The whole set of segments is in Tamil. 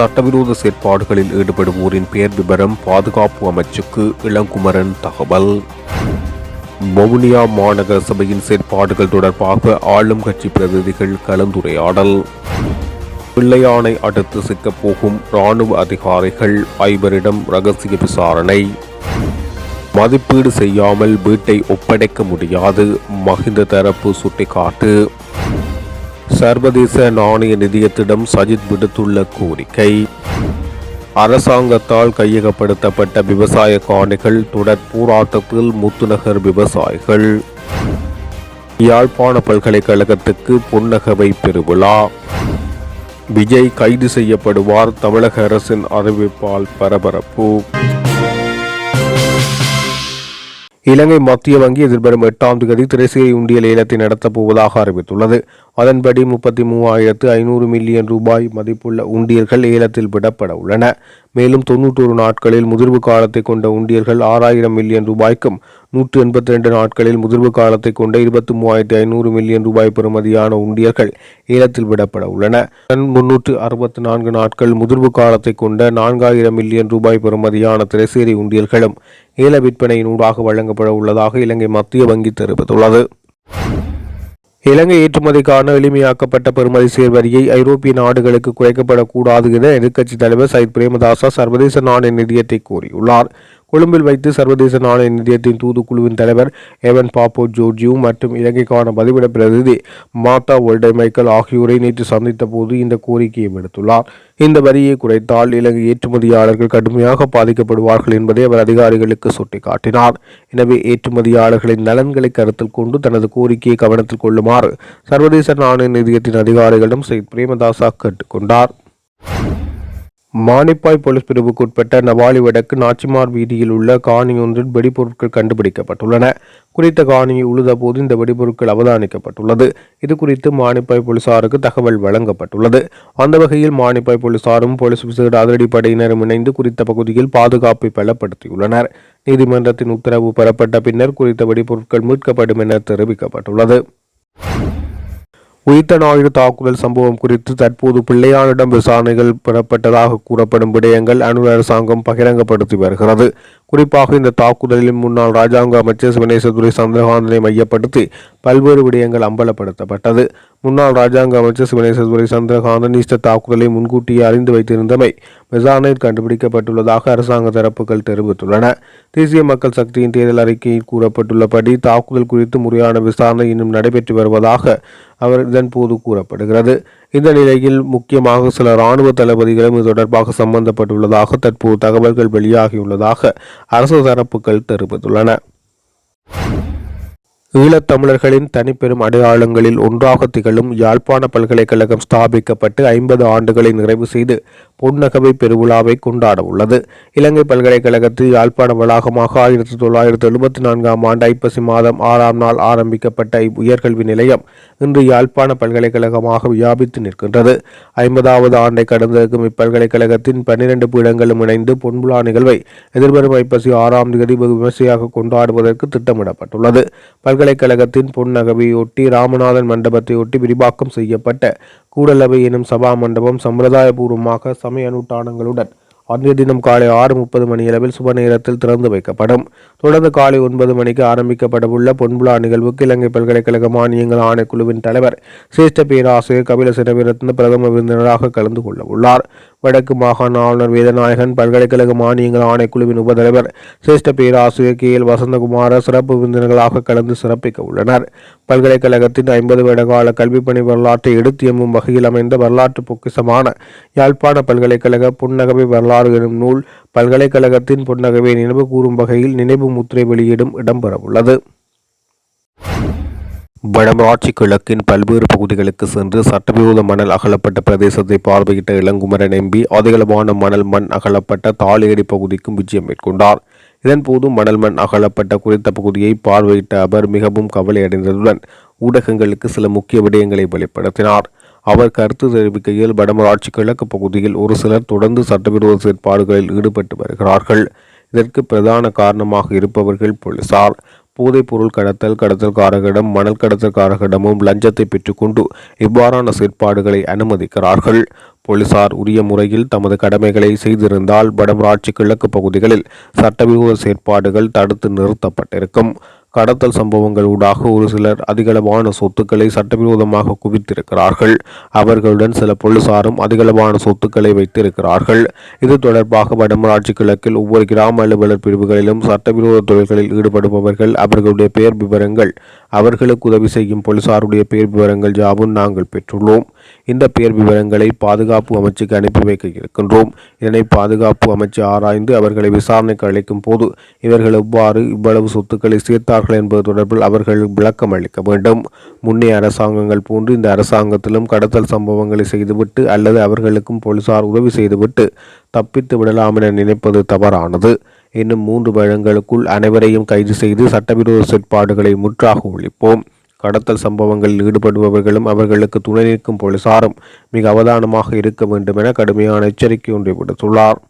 சட்டவிரோத செயற்பாடுகளில் ஈடுபடுவோரின் பெயர் விவரம் பாதுகாப்பு அமைச்சுக்கு இளங்குமரன் தகவல். வவுனியா மாநகர சபையின் செயற்பாடுகள் தொடர்பாக ஆளும் கட்சி பிரதிநிதிகள் கலந்துரையாடல். பிள்ளையானை அடுத்து சிக்கப்போகும் இராணுவ அதிகாரிகள் ஐவரிடம் ரகசிய விசாரணை. மதிப்பீடு செய்யாமல் வீட்டை ஒப்படைக்க முடியாது மஹிந்த தரப்பு சுட்டிக்காட்டு. சர்வதேச நாணய நிதியத்திடம் சஜித் விடுத்துள்ள கோரிக்கை. அரசாங்கத்தால் கையகப்படுத்தப்பட்ட விவசாய காணிகள் தொடர் போராட்டத்தில் முத்துநகர் விவசாயிகள். யாழ்ப்பாண பல்கலைக்கழகத்துக்கு பொன்னகவை பெருவிழா. விஜய் கைது செய்யப்படுவார் தமிழக அரசின் அறிவிப்பால் பரபரப்பு. இலங்கை மத்திய வங்கி எதிர்வரும் எட்டாம் தேதி திரைசேரி உண்டியல் லேலத்தை நடத்தப் போவதாக அறிவித்துள்ளது. அதன்படி முப்பத்தி மூவாயிரத்து ஐநூறு மில்லியன் ரூபாய் மதிப்புள்ள உண்டியல்கள் ஏலத்தில் விடப்பட உள்ளன. மேலும் தொன்னூற்றொரு நாட்களில் முதிர்வு காலத்தை கொண்ட உண்டியர்கள் ஆறாயிரம் மில்லியன் ரூபாய்க்கும் நூற்று எண்பத்தி ரெண்டு நாட்களில் முதிர்வு காலத்தை கொண்ட இருபத்தி மூவாயிரத்தி ஐநூறு மில்லியன் ரூபாய் பெறுமதியான உண்டியர்கள் ஏலத்தில் விடப்பட உள்ளன. முன்னூற்று அறுபத்தி நான்கு நாட்கள் முதிர்வு காலத்தை கொண்ட நான்காயிரம் மில்லியன் ரூபாய் பெறுமதியான திரைசேரி உண்டியர்களும் ஏல விற்பனையின் ஊடாக வழங்கப்பட உள்ளதாக இலங்கை மத்திய வங்கி தெரிவித்துள்ளது. இலங்கை ஏற்றுமதிக்கான எளிமையாக்கப்பட்ட பெறுமதி சேர் வரியை ஐரோப்பிய நாடுகளுக்கு குறைக்கப்படக்கூடாது என எதிர்க்கட்சித் தலைவர் சயித் பிரேமதாசா சர்வதேச நாணய நிதியத்தை கூறியுள்ளார் கொழும்பில் வைத்து சர்வதேச நாணய நிதியத்தின் தூதுக்குழுவின் தலைவர் எவன் பாப்போ ஜோர்ஜியூ மற்றும் இலங்கைக்கான பதிவிட பிரதிநிதி மாத்தா ஒல்டை மைக்கேல் ஆகியோரை நேற்று சந்தித்த போது இந்த கோரிக்கையை விடுத்துள்ளார். இந்த வரியை குறைத்தால் இலங்கை ஏற்றுமதியாளர்கள் கடுமையாக பாதிக்கப்படுவார்கள் என்பதை அவர் அதிகாரிகளுக்கு சுட்டிக்காட்டினார். எனவே ஏற்றுமதியாளர்களின் நலன்களை கருத்தில் கொண்டு தனது கோரிக்கையை கவனத்தில் கொள்ளுமாறு சர்வதேச நாணய நிதியத்தின் அதிகாரிகளிடம் சயித் பிரேமதாசா கேட்டுக்கொண்டார். மானிப்பாய் போலீஸ் பிரிவுக்குட்பட்ட நவாலி வடக்கு நாச்சிமார் வீதியில் உள்ள காணி ஒன்றில் வெடிபொருட்கள் கண்டுபிடிக்கப்பட்டுள்ளன. குறித்த காணியை உழுதபோது இந்த வெடிபொருட்கள் அவதானிக்கப்பட்டுள்ளது. இது குறித்து மானிப்பாய் போலீசாருக்கு தகவல் வழங்கப்பட்டுள்ளது. அந்த வகையில் மானிப்பாய் போலீசாரும் போலீஸ் விசேட அதிரடிப்படையினரும் இணைந்து குறித்த பகுதியில் பாதுகாப்பை பலப்படுத்தியுள்ளனர். நீதிமன்றத்தின் உத்தரவு பெறப்பட்ட பின்னர் குறித்த வெடிபொருட்கள் மீட்கப்படும் என தெரிவிக்கப்பட்டுள்ளது. உயிர்த்த ஞாயிறு தாக்குதல் சம்பவம் குறித்து தற்போது பிள்ளையானிடம் விசாரணைகள் பெறப்பட்டதாக கூறப்படும் விடயங்கள் அணு அரசாங்கம் பகிரங்கப்படுத்தி வருகிறது. குறிப்பாக இந்த தாக்குதலில் முன்னாள் ராஜாங்க அமைச்சர் சிவனேசதுரை சந்திரகாந்தனை மையப்படுத்தி பல்வேறு விடயங்கள் அம்பலப்படுத்தப்பட்டது. முன்னாள் ராஜாங்க அமைச்சர் சிவனேசதுரை சந்திரகாந்தன் ஈஸ்டர் தாக்குதலை முன்கூட்டியே அறிந்து வைத்திருந்தமை விசாரணையில் கண்டுபிடிக்கப்பட்டுள்ளதாக அரசாங்க தரப்புகள் தெரிவித்துள்ளன. தேசிய மக்கள் சக்தியின் தேர்தல் அறிக்கையில் கூறப்பட்டுள்ளபடி தாக்குதல் குறித்து முறையான விசாரணை இன்னும் நடைபெற்று வருவதாக அவர் இதன்போது கூறப்படுகிறது. இந்த நிலையில் முக்கியமாக சில இராணுவ தளபதிகளும் இது தொடர்பாக சம்பந்தப்பட்டுள்ளதாக தற்போது தகவல்கள் வெளியாகியுள்ளதாக அரசு தரப்புகள் தெரிவித்துள்ளன. ஈழத்தமிழர்களின் தனிப்பெரும் அடையாளங்களில் ஒன்றாக திகழும் யாழ்ப்பாண பல்கலைக்கழகம் ஸ்தாபிக்கப்பட்டு ஐம்பது ஆண்டுகளை நிறைவு செய்து பொன்னகவை பெருவிழாவை கொண்டாட உள்ளது இலங்கை பல்கலைக்கழகத்தில் யாழ்ப்பாண வளாகமாக ஆயிரத்தி தொள்ளாயிரத்தி எழுபத்தி நான்காம் ஆண்டு ஐப்பசி மாதம் ஆறாம் நாள் ஆரம்பிக்கப்பட்ட உயர்கல்வி நிலையம் இன்று யாழ்ப்பாண பல்கலைக்கழகமாக வியாபித்து நிற்கின்றது. ஐம்பதாவது ஆண்டை கடந்திருக்கும் இப்பல்கலைக்கழகத்தின் பன்னிரண்டு பீடங்களும் இணைந்து பொன்புலா நிகழ்வை எதிர்வரும் ஐப்பசி ஆறாம் தேதி வெகு விமர்சையாக கொண்டாடுவதற்கு திட்டமிடப்பட்டுள்ளது. பல்கலைக்கழகத்தின் பொன்னகவையொட்டி ராமநாதன் மண்டபத்தையொட்டி விரிவாக்கம் செய்யப்பட்ட கூடலவை எனும் சபா மண்டபம் சம்பிரதாயபூர்வமாக சமய அனுட்டானங்களுடன் அன்றைய தினம் காலை ஆறு முப்பது மணியளவில் சுப நேரத்தில் திறந்து வைக்கப்படும். தொடர்ந்து காலை ஒன்பது மணிக்கு ஆரம்பிக்கப்படவுள்ள பொன்புலா நிகழ்வுக்கு இலங்கை பல்கலைக்கழக மானியங்கள் ஆணைக்குழுவின் தலைவர் சிரேஷ்ட பேராசிரியர் கபில சிறவிரத்ன பிரதம விருந்தினராக கலந்து கொள்ள உள்ளார் வடக்கு மாகாண ஆளுநர் வேதநாயகன் பல்கலைக்கழக மானியங்கள் ஆணைக்குழுவின் உபதலைவர் சிரேஷ்ட பேராசிரியர் கே. எல். வசந்தகுமார சிறப்பு விருந்தினர்களாக கலந்து சிறப்பிக்க உள்ளனர். பல்கலைக்கழகத்தின் ஐம்பது வருட கால கல்விப்பணி வரலாற்றை எடுத்து எம்பும் வகையில் அமைந்த வரலாற்று பொக்கிசமான யாழ்ப்பாண பல்கலைக்கழக புன்னகவை வரலாறு எனும் நூல் பல்கலைக்கழகத்தின் புன்னகவை நினைவு கூறும் வகையில் நினைவு முத்திரை வெளியிடும் இடம்பெறவுள்ளது. வடமராட்சி கிழக்கின் பல்வேறு பகுதிகளுக்கு சென்று சட்டவிரோத மணல் அகலப்பட்ட பிரதேசத்தை பார்வையிட்ட இளங்குமரன் எம்பி அதிகளவான மணல் மண் அகலப்பட்ட தாளியடி பகுதிக்கும் விஜயம் மேற்கொண்டார். இதன்போது மணல் மண் அகலப்பட்ட குறித்த பகுதியை பார்வையிட்ட அவர் மிகவும் கவலையடைந்ததுடன் ஊடகங்களுக்கு சில முக்கிய விடயங்களை வெளிப்படுத்தினார். அவர் கருத்து தெரிவிக்கையில் வடமராட்சி கிழக்கு பகுதியில் ஒரு சிலர் தொடர்ந்து சட்டவிரோத செயற்பாடுகளில் ஈடுபட்டு வருகிறார்கள். இதற்கு பிரதான காரணமாக இருப்பவர்கள் போலீசார். போதைப்பொருள் கடத்தல் கடத்தல்காரர்களிடம் மணல் கடத்தல்காரர்களிடமும் லஞ்சத்தை பெற்றுக்கொண்டு இவ்வாறான செயற்பாடுகளை அனுமதிக்கிறார்கள். போலீசார் உரிய முறையில் தமது கடமைகளை செய்திருந்தால் வடமராட்சி கிழக்கு பகுதிகளில் சட்டவிரோத செயற்பாடுகள் தடுத்து நிறுத்தப்பட்டிருக்கும். கடத்தல் சம்பவங்கள் ஊடாக ஒரு சிலர் அதிகளவான சொத்துக்களை சட்டவிரோதமாக குவித்திருக்கிறார்கள். அவர்களுடன் சில போலீசாரும் அதிகளவான சொத்துக்களை வைத்திருக்கிறார்கள். இது தொடர்பாக வடமராட்சி கிழக்கில் ஒவ்வொரு கிராம அலுவலர் பிரிவுகளிலும் சட்டவிரோத தொழில்களில் ஈடுபடுபவர்கள் அவர்களுடைய பெயர் விவரங்கள் அவர்களுக்கு உதவி செய்யும் போலீசாருடைய பெயர் விவரங்கள் யாவும் நாங்கள் பெற்றுள்ளோம். இந்த பெயர் விவரங்களை பாதுகாப்பு அமைச்சுக்கு அனுப்பி வைக்க இருக்கின்றோம். இதனை பாதுகாப்பு அமைச்சு ஆராய்ந்து அவர்களை விசாரணைக்கு அழைக்கும் போது இவர்கள் எவ்வாறு இவ்வளவு சொத்துக்களை கொண்டுள்ளார்கள் என்பது தொடர்பில் அவர்கள் விளக்கம் அளிக்க வேண்டும். முன்னே அரசாங்கங்கள் போன்று இந்த அரசாங்கத்திலும் கடத்தல் சம்பவங்களை செய்துவிட்டு அல்லது அவர்களுக்கும் போலீசார் உதவி செய்துவிட்டு தப்பித்து விடலாம் என நினைப்பது தவறானது. இன்னும் மூன்று வருடங்களுக்குள் அனைவரையும் கைது செய்து சட்டவிரோத செயற்பாடுகளை முற்றாக ஒழிப்போம். கடத்தல் சம்பவங்களில் ஈடுபடுபவர்களும் அவர்களுக்கு துணை நிற்கும் போலீசாரும் மிக அவதானமாக இருக்க வேண்டும் என கடுமையான எச்சரிக்கை ஒன்றை விடுத்துள்ளார்.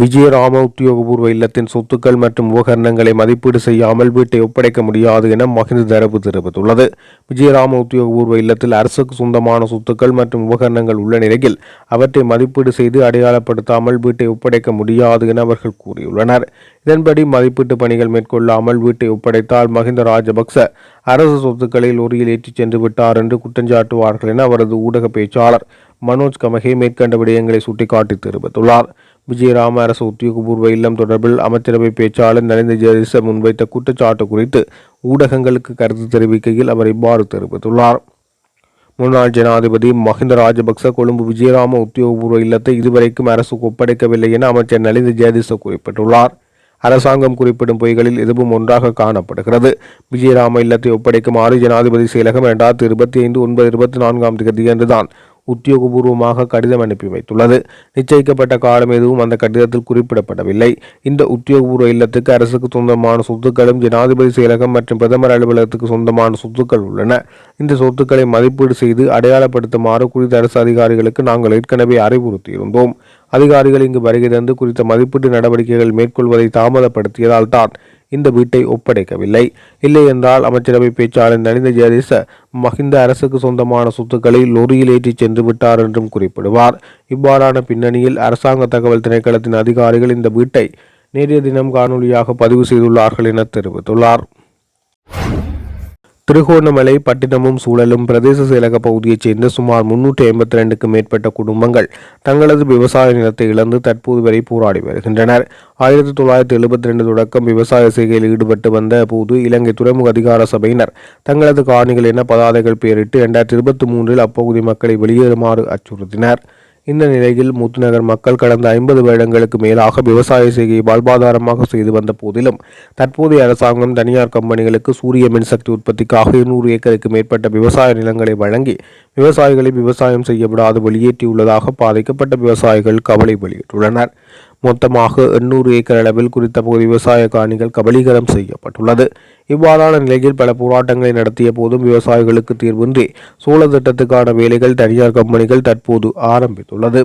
விஜயராம உத்தியோகபூர்வ இல்லத்தின் சொத்துக்கள் மற்றும் உபகரணங்களை மதிப்பீடு செய்யாமல் வீட்டை ஒப்படைக்க முடியாது என மகிந்த தரப்பு தெரிவித்துள்ளது. விஜயராம உத்தியோகபூர்வ இல்லத்தில் அரசுக்கு சொந்தமான சொத்துக்கள் மற்றும் உபகரணங்கள் உள்ள நிலையில் அவற்றை மதிப்பீடு செய்து அடையாளப்படுத்தாமல் வீட்டை ஒப்படைக்க முடியாது என அவர்கள் கூறியுள்ளனர். இதன்படி மதிப்பீட்டு பணிகள் மேற்கொள்ளாமல் வீட்டை ஒப்படைத்தால் மஹிந்த ராஜபக்ச அரசு சொத்துக்களை லொரியில் ஏற்றிச் சென்று விட்டார் என்று குற்றஞ்சாட்டுவார்கள் என அவரது ஊடக பேச்சாளர் மனோஜ் கமகே மேற்கண்ட விடயங்களை சுட்டிக்காட்டி தெரிவித்துள்ளார். விஜயராம அரசு உத்தியோகபூர்வ இல்லம் தொடர்பில் அமைச்சரவை பேச்சாளர் நரேந்திர ஜெயதிச முன்வைத்த குற்றச்சாட்டு குறித்து ஊடகங்களுக்கு கருத்து தெரிவிக்கையில் அவர் இவ்வாறு தெரிவித்துள்ளார். முன்னாள் ஜனாதிபதி மஹிந்த ராஜபக்ச கொழும்பு விஜயராம உத்தியோகபூர்வ இல்லத்தை இதுவரைக்கும் அரசுக்கு ஒப்படைக்கவில்லை என அமைச்சர் நலிந்த ஜெயதிச குறிப்பிட்டுள்ளார். அரசாங்கம் குறிப்பிடும் பொய்களில் எதுவும் ஒன்றாக காணப்படுகிறது. விஜயராம இல்லத்தை ஒப்படைக்குமாறு ஜனாதிபதி செயலகம் இரண்டாயிரத்தி இருபத்தி ஐந்து ஒன்பது இருபத்தி நான்காம் தேதி அன்றுதான் உத்தியோகபூர்வமாக கடிதம் அனுப்பி வைத்துள்ளது. நிச்சயிக்கப்பட்ட காலம் எதுவும் அந்த கடிதத்தில் குறிப்பிடப்படவில்லை. இந்த உத்தியோகபூர்வ இல்லத்துக்கு அரசுக்கு சொந்தமான சொத்துக்களும் ஜனாதிபதி செயலகம் மற்றும் பிரதமர் அலுவலகத்துக்கு சொந்தமான சொத்துக்கள் உள்ளன. இந்த சொத்துக்களை மதிப்பீடு செய்து அடையாளப்படுத்துமாறு குறித்த அரசு அதிகாரிகளுக்கு நாங்கள் ஏற்கனவே அறிவுறுத்தியிருந்தோம் அதிகாரிகள் இங்கு வருகை தந்து குறித்த மதிப்பீட்டு நடவடிக்கைகள் மேற்கொள்வதை தாமதப்படுத்தியதால் தான் இந்த வீட்டை ஒப்படைக்கவில்லை. இல்லை என்றால் அமைச்சரவை பேச்சாளர் நலிந்த ஜெயதீச மஹிந்த அரசுக்கு சொந்தமான சொத்துக்களை லொரியில் ஏற்றிச் சென்று விட்டார் என்றும் குறிப்பிடுவார். இவ்வாறான பின்னணியில் அரசாங்க தகவல் திணைக்களத்தின் அதிகாரிகள் இந்த வீட்டை நேற்றைய தினம் காணொலியாக பதிவு செய்துள்ளார்கள் என தெரிவித்துள்ளார். திருகோணமலை பட்டினமும் சூழலும் பிரதேச செயலக பகுதியைச் சேர்ந்த சுமார் முன்னூற்றி ஐம்பத்தி ரெண்டுக்கும் மேற்பட்ட குடும்பங்கள் தங்களது விவசாய நிலத்தை இழந்து தற்போது வரை போராடி வருகின்றனர். ஆயிரத்தி தொள்ளாயிரத்தி எழுபத்தி ரெண்டு தொடக்கம் விவசாய செய்கையில் ஈடுபட்டு வந்த போது இலங்கை துறைமுக அதிகார சபையினர் தங்களது காணிகள் என பதாதைகள் பெயரிட்டு இரண்டாயிரத்தி இருபத்தி மூன்றில் அப்பகுதி மக்களை வெளியேறுமாறு அச்சுறுத்தினர். இந்த நிலையில் முத்துநகர் மக்கள் கடந்த ஐம்பது வருடங்களுக்கு மேலாக விவசாய செய்கையை வாழ்வாதாரமாக செய்து வந்த போதிலும் தற்போதைய அரசாங்கம் தனியார் கம்பெனிகளுக்கு சூரிய மின்சக்தி உற்பத்திக்காக இருநூறு ஏக்கருக்கு மேற்பட்ட விவசாய நிலங்களை வழங்கி விவசாயிகளை விவசாயம் செய்யப்படாது வெளியேற்றியுள்ளதாக பாதிக்கப்பட்ட விவசாயிகள் கவலை வெளியிட்டுள்ளனர். மொத்தமாக எண்ணூறு ஏக்கர் அளவில் குறித்த பகுதி விவசாய காணிகள் கபலீகரம் செய்யப்பட்டுள்ளது. இவ்வாறான நிலையில் பல போராட்டங்களை நடத்திய போதும் விவசாயிகளுக்கு தீர்வின்றி சோழ திட்டத்துக்கான வேலைகள் தனியார் கம்பெனிகள் தற்போது ஆரம்பித்துள்ளது.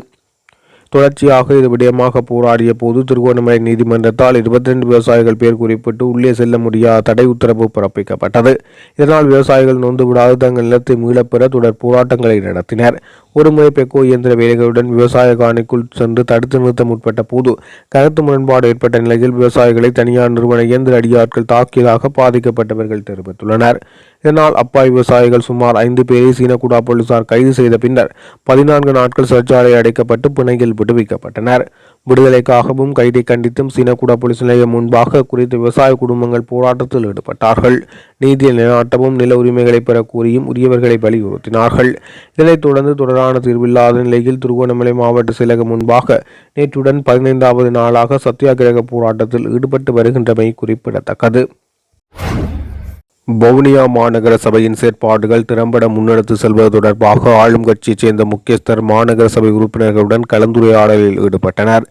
தொடர்ச்சியாக இது விடயமாக போராடிய போது திருகோணமலை நீதிமன்றத்தால் இருபத்தி ரெண்டு விவசாயிகள் பேர் குறிப்பிட்டு உள்ளே செல்ல முடியாத தடை உத்தரவு பிறப்பிக்கப்பட்டது. இதனால் விவசாயிகள் நொந்து விடாது தங்கள் நிலத்தை மீளப்பெற தொடர் போராட்டங்களை நடத்தினர். ஒருமுறை பெக்கோ இயந்திர வேலைகளுடன் விவசாய காணிக்குள் சென்று தடுத்து நிறுத்த முற்பட்ட போது கருத்து முரண்பாடு ஏற்பட்ட நிலையில் விவசாயிகளை தனியார் நிறுவன இயந்திர அடியாட்கள் தாக்கியதாக பாதிக்கப்பட்டவர்கள் தெரிவித்துள்ளனர். இதனால் அப்பாய் விவசாயிகள் சுமார் ஐந்து பேரை சீனகுடா போலீசார் கைது செய்த பின்னர் பதினான்கு நாட்கள் சிறைச்சாலை அடைக்கப்பட்டு பிணையில் விடுவிக்கப்பட்டனர். விடுதலைக்காகவும் கைதை கண்டித்தும் சீனகுடா போலீஸ் நிலையம் முன்பாக குறித்த விவசாய குடும்பங்கள் போராட்டத்தில் ஈடுபட்டார்கள். நீதியை நிலைநாட்டவும் நில உரிமைகளை பெற கூறியும் உரியவர்களை வலியுறுத்தினார்கள். இதனைத் தொடர்ந்து தொடரான தீர்வில்லாத நிலையில் திருகோணமலை மாவட்ட செயலகம் முன்பாக நேற்றுடன் பதினைந்தாவது நாளாக சத்தியாகிரக போராட்டத்தில் ஈடுபட்டு வருகின்றமை குறிப்பிடத்தக்கது. வவுனியா மாநகர சபையின் செயற்பாடுகள் திறம்பட முன்னெடுத்து செல்வது தொடர்பாக ஆளும் கட்சியைச் சேர்ந்த முக்கியஸ்தர் மாநகர சபை உறுப்பினர்களுடன் கலந்துரையாடலில் ஈடுபட்டனர்.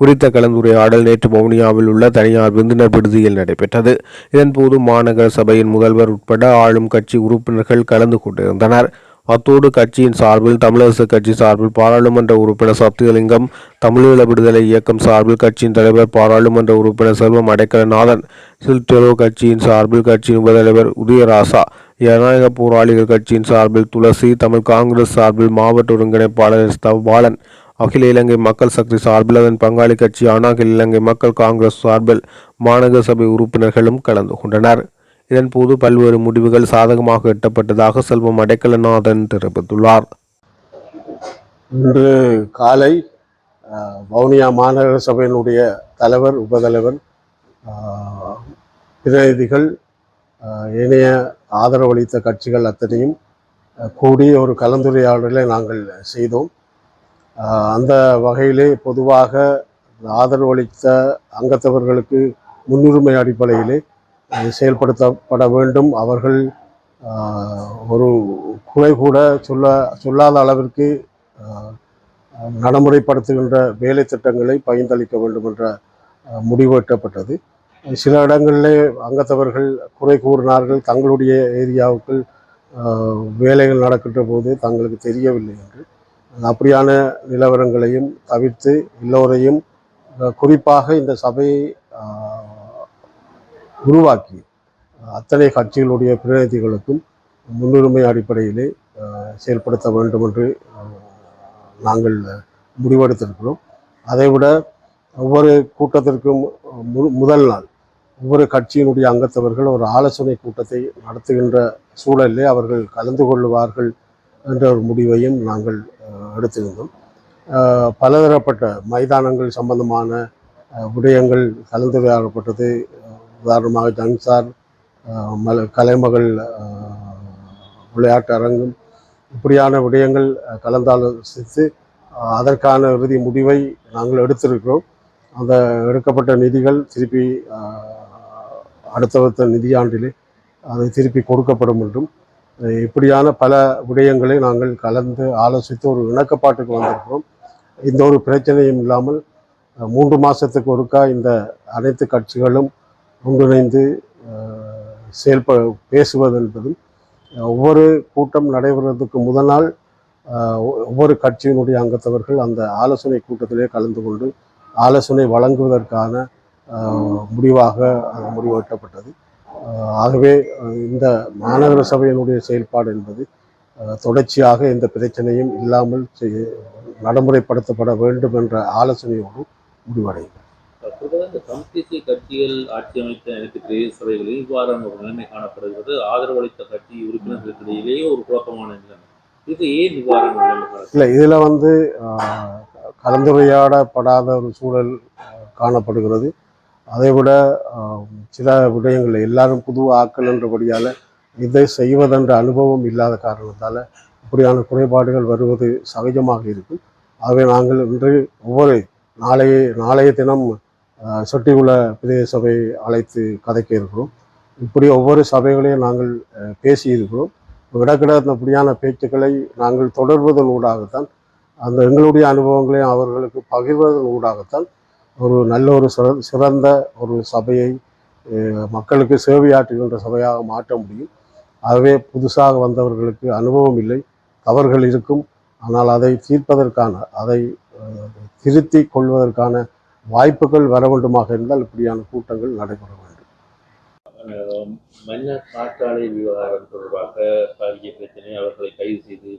குறித்த கலந்துரையாடல் நேற்று வவுனியாவில் உள்ள தனியார் விருந்தினர் விடுதியில் நடைபெற்றது. இதன்போது மாநகர சபையின் முதல்வர் உட்பட ஆளும் கட்சி உறுப்பினர்கள் கலந்து கொண்டிருந்தனர். அத்தோடு கட்சியின் சார்பில் தமிழரசு கட்சி சார்பில் பாராளுமன்ற உறுப்பினர் சத்தியலிங்கம் தமிழீழ விடுதலை இயக்கம் சார்பில் கட்சியின் தலைவர் பாராளுமன்ற உறுப்பினர் செல்வம் அடைக்கலநாதன் சில்டெலோ கட்சியின் சார்பில் கட்சியின் உபதலைவர் உதயராசா ஜனநாயக போராளிகள் கட்சியின் சார்பில் துளசி தமிழ் காங்கிரஸ் சார்பில் மாவட்ட ஒருங்கிணைப்பாளர் பாலன் அகில இலங்கை மக்கள் சக்தி சார்பில் அதன் பங்காளி கட்சியான அகில இலங்கை மக்கள் காங்கிரஸ் சார்பில் மாநகர சபை உறுப்பினர்களும் கலந்து கொண்டனர். இதன்போது பல்வேறு முடிவுகள் சாதகமாக எட்டப்பட்டதாக செல்வம் அடைக்கலநாதன் தெரிவித்துள்ளார். இன்று காலை வவுனியா மாநகர சபையினுடைய தலைவர் உபதலைவர் பிரதிநிதிகள் இணைய ஏனைய ஆதரவளித்த கட்சிகள் அத்தனையும் கூடி ஒரு கலந்துரையாடலை நாங்கள் செய்தோம். அந்த வகையிலே பொதுவாக ஆதரவளித்த அங்கத்தவர்களுக்கு முன்னுரிமை அடிப்படையிலே செயல்படுத்தப்பட வேண்டும். அவர்கள் ஒரு குறை கூட சொல்ல சொல்லாத அளவிற்கு நடைமுறைப்படுத்துகின்ற வேலை திட்டங்களை பகிர்ந்தளிக்க வேண்டும் என்ற முடிவு எட்டப்பட்டது. சில இடங்களிலே அங்கத்தவர்கள் குறை கூறினார்கள். தங்களுடைய ஏரியாவுக்குள் வேலைகள் நடக்கின்ற போது தங்களுக்கு தெரியவில்லை என்று. அப்படியான நிலவரங்களையும் தவிர்த்து எல்லோரையும் குறிப்பாக இந்த சபையை உருவாக்கி அத்தனை கட்சிகளுடைய பிரதிநிதிகளுக்கும் முன்னுரிமை அடிப்படையிலே செயல்படுத்த வேண்டும் என்று நாங்கள் முடிவெடுத்திருக்கிறோம். அதைவிட ஒவ்வொரு கூட்டத்திற்கும் மு முதல் நாள் ஒவ்வொரு கட்சியினுடைய அங்கத்தவர்கள் ஒரு ஆலோசனை கூட்டத்தை நடத்துகின்ற சூழலிலே அவர்கள் கலந்து கொள்வார்கள் என்ற ஒரு முடிவையும் நாங்கள் எடுத்திருந்தோம். பலதரப்பட்ட மைதானங்கள் சம்பந்தமான விடயங்கள் கலந்துரையாடப்பட்டது அஹ், உதாரணமாக ஜன்சார் மல கலைமகள் விளையாட்டு அரங்கம் இப்படியான விடயங்கள் கலந்தாலோசித்து அதற்கான இறுதி முடிவை நாங்கள் எடுத்திருக்கிறோம். அந்த எடுக்கப்பட்ட நிதிகள் திருப்பி அடுத்தடுத்த நிதியாண்டிலே அது திருப்பி கொடுக்கப்படும் என்றும் இப்படியான பல விடயங்களை நாங்கள் கலந்து ஆலோசித்து ஒரு இணக்கப்பாட்டுக்கு வந்திருக்கிறோம். இந்த ஒரு பிரச்சனையும் இல்லாமல் மூன்று மாதத்துக்கு ஒருக்கா இந்த அனைத்து கட்சிகளும் ஒன்றிணைந்து செயல்ப பேசுவது என்பதும் ஒவ்வொரு கூட்டம் நடைபெறுவதற்கு முதல் நாள் ஒவ்வொரு கட்சியினுடைய அங்கத்தவர்கள் அந்த ஆலோசனை கூட்டத்திலே கலந்து கொண்டு ஆலோசனை வழங்குவதற்கான முடிவாக முடிவெட்டப்பட்டது ஆகவே இந்த மாநகர சபையினுடைய செயல்பாடு என்பது தொடர்ச்சியாக எந்த பிரச்சனையும் இல்லாமல் செய்ய நடைமுறைப்படுத்தப்பட வேண்டும் என்ற ஆலோசனையோடு முடிவடையும். பொதுவாக இந்த தமிழ்தேசிய கட்சிகள் ஆட்சி அமைத்த அனைத்து பிரதேச சபைகளில் இவ்வாறான ஒரு நிலைமை காணப்படுகிறது. ஆதரவளித்த கட்சி உறுப்பினர்களுக்கு இடையிலேயே ஒரு குழப்பமான நிலைமை. இது ஏன் இவ்வாறான இல்லை இதில் வந்து கலந்துரையாடப்படாத ஒரு சூழல் காணப்படுகிறது. அதைவிட விட சில விடயங்கள் எல்லாரும் புது ஆக்கள் என்றபடியால் இதை செய்வதென்ற அனுபவம் இல்லாத காரணத்தால் இப்படியான குறைபாடுகள் வருவது சகஜமாக இருக்கும். ஆகவே நாங்கள் இன்று ஒவ்வொரு நாளைய நாளைய தினம் ஆஹ், சொட்டிகுள பிரதேச சபை அழைத்து கதைக்க இருக்கிறோம் இப்படி ஒவ்வொரு சபைகளையும் நாங்கள் பேசியிருக்கிறோம். இடக்கிட அப்படியான பேச்சுக்களை நாங்கள் தொடர்வதன் ஊடாகத்தான் அந்த எங்களுடைய அனுபவங்களை அவர்களுக்கு பகிர்வதன் ஊடாகத்தான் ஒரு நல்ல ஒரு சிறந்த ஒரு சபையை மக்களுக்கு சேவையாற்றுகின்ற சபையாக மாற்ற முடியும். ஆகவே புதுசாக வந்தவர்களுக்கு அனுபவம் இல்லை தவறுகள் இருக்கும். ஆனால் அதை தீர்ப்பதற்கான அதை திருத்தி கொள்வதற்கான வாய்ப்புகள் வர வேண்டுமாக இருந்தால் இப்படியான கூட்டங்கள் நடைபெற வேண்டும். மன்னர் காற்றாலை விவகாரம் தொடர்பாக பாரிய பிரச்சனை அவர்களை கைது செய்து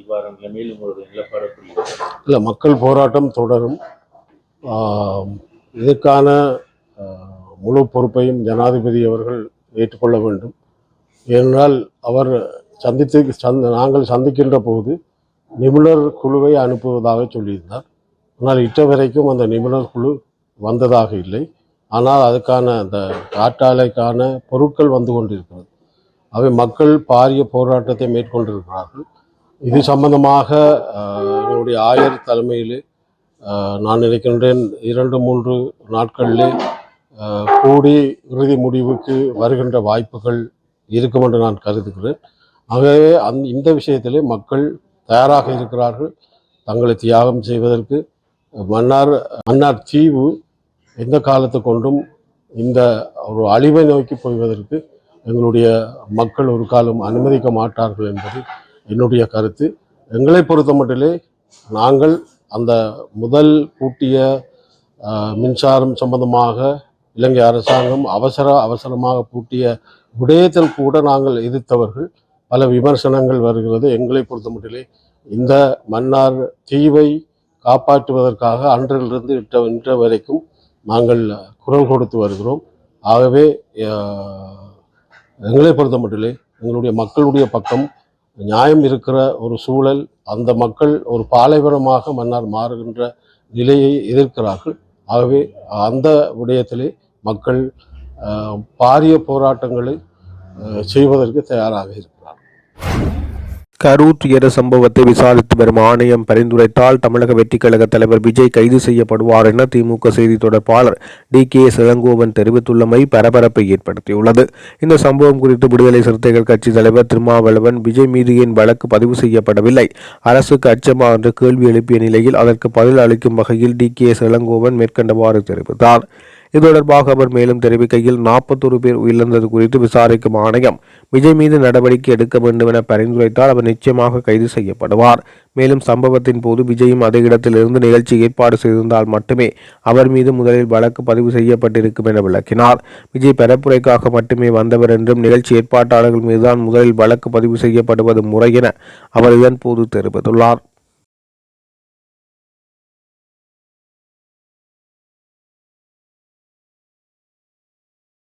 இவ்வாறான நிலைமையில் உங்களுடைய நிலப்பாடு இல்லை மக்கள் போராட்டம் தொடரும். இதற்கான முழு பொறுப்பையும் ஜனாதிபதி அவர்கள் ஏற்றுக்கொள்ள வேண்டும். ஏனென்றால் அவர் சந்தித்து சந்த நாங்கள் சந்திக்கின்ற போது நிபுணர் குழுவை அனுப்புவதாக சொல்லியிருந்தார். ஆனால் இட்ட வரைக்கும் அந்த நிபுணர் குழு வந்ததாக இல்லை. ஆனால் அதுக்கான அந்த காற்றாலைக்கான பொருட்கள் வந்து கொண்டிருக்கிறது. அவை மக்கள் பாரிய போராட்டத்தை மேற்கொண்டிருக்கிறார்கள். இது சம்பந்தமாக என்னுடைய ஆயர் தலைமையிலே நான் நினைக்கின்றேன் இரண்டு மூன்று நாட்களிலே கூடி இறுதி முடிவுக்கு வருகின்ற வாய்ப்புகள் இருக்கும் என்று நான் கருதுகிறேன். ஆகவே அந் இந்த விஷயத்திலே மக்கள் தயாராக இருக்கிறார்கள். தங்களை தியாகம் செய்வதற்கு மன்னார் மன்னார் தீவு எந்த காலத்து கொண்டும் இந்த ஒரு அழிவை நோக்கி போய்வதற்கு எங்களுடைய மக்கள் ஒரு காலம் அனுமதிக்க மாட்டார்கள் என்பது என்னுடைய கருத்து. எங்களை பொறுத்த மட்டிலே நாங்கள் அந்த முதல் கூட்டிய மின்சாரம் சம்பந்தமாக இலங்கை அரசாங்கம் அவசர அவசரமாக பூட்டிய விடயத்தில் கூட நாங்கள் எதிர்த்தவர்கள். பல விமர்சனங்கள் வருகிறது. எங்களை பொறுத்த மட்டிலே இந்த மன்னார் தீவை காப்பாற்றுவதற்காக அன்றிலிருந்து இட்ட இன்ற வரைக்கும் நாங்கள் குரல் கொடுத்து வருகிறோம். ஆகவே எங்களை பொறுத்த மட்டிலே எங்களுடைய மக்களுடைய பக்கம் நியாயம் இருக்கிற ஒரு சூழல் அந்த மக்கள் ஒரு பாலைவனமாக மன்னார் மாறுகின்ற நிலையை எதிர்க்கிறார்கள். ஆகவே அந்த விடயத்திலே மக்கள் பாரிய போராட்டங்களை செய்வதற்கு தயாராக இருக்கிறார்கள். கரூர் துயர சம்பவத்தை விசாரித்து வரும் ஆணையம் பரிந்துரைத்தால் தமிழக வெற்றி கழக தலைவர் விஜய் கைது செய்யப்படுவார் என திமுக செய்தி தொடர்பாளர் டி கே சிலங்கோவன் இளங்கோவன் தெரிவித்துள்ளமை பரபரப்பை ஏற்படுத்தியுள்ளது. இந்த சம்பவம் குறித்து விடுதலை சிறுத்தைகள் கட்சி தலைவர் திருமாவளவன் விஜய் மீது ஏன் வழக்கு பதிவு செய்யப்படவில்லை? அரசுக்கு அச்சமா என்று கேள்வி எழுப்பிய நிலையில் அதற்கு பதில் அளிக்கும் வகையில் டி கே எஸ் இளங்கோவன் மேற்கண்டவாறு தெரிவித்தார். இது தொடர்பாக அவர் மேலும் தெரிவிக்கையில் நாற்பத்தொரு பேர் உயிரிழந்தது குறித்து விசாரிக்கும் ஆணையம் விஜய் மீது நடவடிக்கை எடுக்க வேண்டும் என பரிந்துரைத்தால் அவர் நிச்சயமாக கைது செய்யப்படுவார். மேலும் சம்பவத்தின் போது விஜயும் அதே இடத்திலிருந்து நிகழ்ச்சி ஏற்பாடு செய்திருந்தால் மட்டுமே அவர் மீது முதலில் வழக்கு பதிவு செய்யப்பட்டிருக்கும் என விளக்கினார். விஜய் பரப்புரைக்காக மட்டுமே வந்தவர் என்றும் நிகழ்ச்சி ஏற்பாட்டாளர்கள் மீதுதான் முதலில் வழக்கு பதிவு செய்யப்படுவது முறை என அவர் இதன்போது தெரிவித்துள்ளார்.